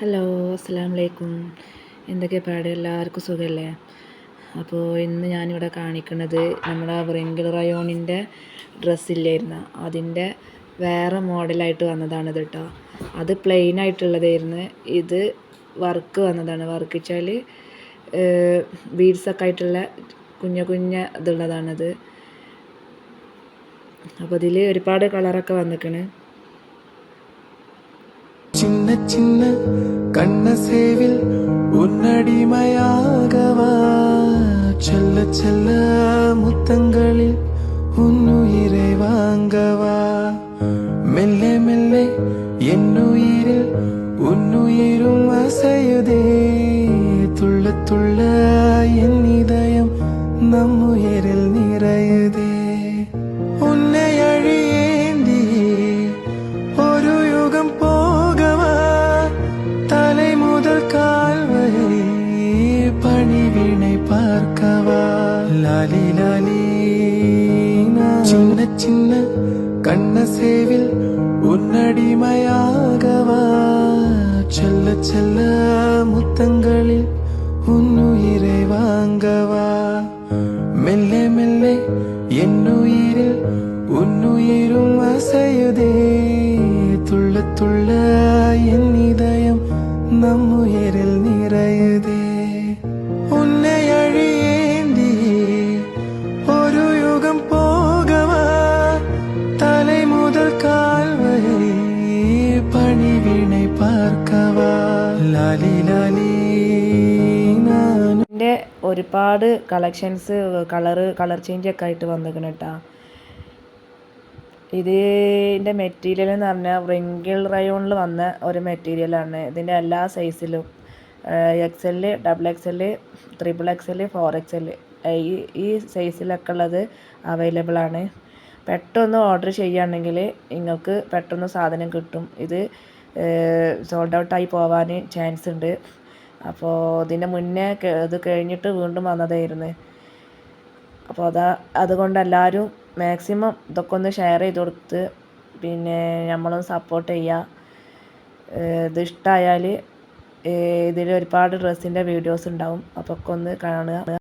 Hello അസ്സാം വലൈക്കും എന്തൊക്കെ പാട്? എല്ലാവർക്കും സുഖമല്ലേ അപ്പോൾ ഇന്ന് ഞാനിവിടെ കാണിക്കുന്നത് നമ്മുടെ വ്രിങ്കിൾ റയോണിന്റെ ഡ്രസ്സില്ലായിരുന്നു അതിന്റെ വേറെ മോഡലായിട്ട് ഇത് കേട്ടോ അത് പ്ലെയിൻ ആയിട്ടുള്ളതായിരുന്നു. ഇത് വർക്ക് വന്നതാണ്. വർക്ക് വെച്ചാൽ ബീഡ്സൊക്കെ ആയിട്ടുള്ള കുഞ്ഞ കുഞ്ഞ ഇതുള്ളതാണത്. അപ്പോൾ ഇതിൽ ഒരുപാട് കളറൊക്കെ വന്നിക്കണ്. சின்ன சின்ன கண்ண சேவில் உன்னடிமையாகவா? செல்ல செல்ல முத்தங்களில் உன்னுயிரை வாங்கவா? மெல்ல மெல்ல என்னுயிரில் உன்னுயிரும் அசையுதே. துள்ள துள்ள என் இதயம் நம்முயிரில் நிறையுதே. உன்னை பார்க்கவா ലാലി ലാലി சின்ன சின்ன கண்ண சேவில் உன்னடிமையாகவா செல்ல செல்ல முத்தங்களில் உன்னுயிரை வாங்கவா மெல்ல மெல்ல என்னுயிரில் ഉന്നുയിരും അസയുതേ തുള്ള തുള്ള എൻ ഇതയം നമ്മുയരിൽ ഇതിന്റെ ഒരുപാട് കളക്ഷൻസ് കളറ് കളർ ചേഞ്ച് ഒക്കെ ആയിട്ട് വന്നിരിക്കണം കേട്ടോ ഇതിന്റെ മെറ്റീരിയൽ എന്ന് പറഞ്ഞാൽ റിങ്കിൾ റയോണിൽ വന്ന ഒരു മെറ്റീരിയലാണ് ഇതിന്റെ എല്ലാ സൈസിലും X L double X L triple X L four X L ഈ ഈ സൈസിലൊക്കെ ഉള്ളത് അവൈലബിൾ ആണ്. പെട്ടെന്ന് ഓർഡർ ചെയ്യുകയാണെങ്കിൽ നിങ്ങൾക്ക് പെട്ടെന്ന് സാധനം കിട്ടും. ഇത് സോൾഡ് ഔട്ടായി പോവാൻ ചാൻസ് ഉണ്ട്. അപ്പോൾ ഇതിന്റെ മുന്നേ ഇത് കഴിഞ്ഞിട്ട് വീണ്ടും വന്നതായിരുന്നു. അപ്പോൾ അതാ അതുകൊണ്ട് എല്ലാവരും മാക്സിമം ഇതൊക്കെ ഒന്ന് ഷെയർ ചെയ്ത് കൊടുത്ത് പിന്നെ നമ്മളും സപ്പോർട്ട് ചെയ്യുക ഇത് ഇഷ്ടമായാൽ ഇതിൽ ഒരുപാട് ഡ്രസ്സിന്റെ വീഡിയോസ് ഉണ്ടാവും. അപ്പോൾ ഒക്കെ ഒന്ന് കാണുക.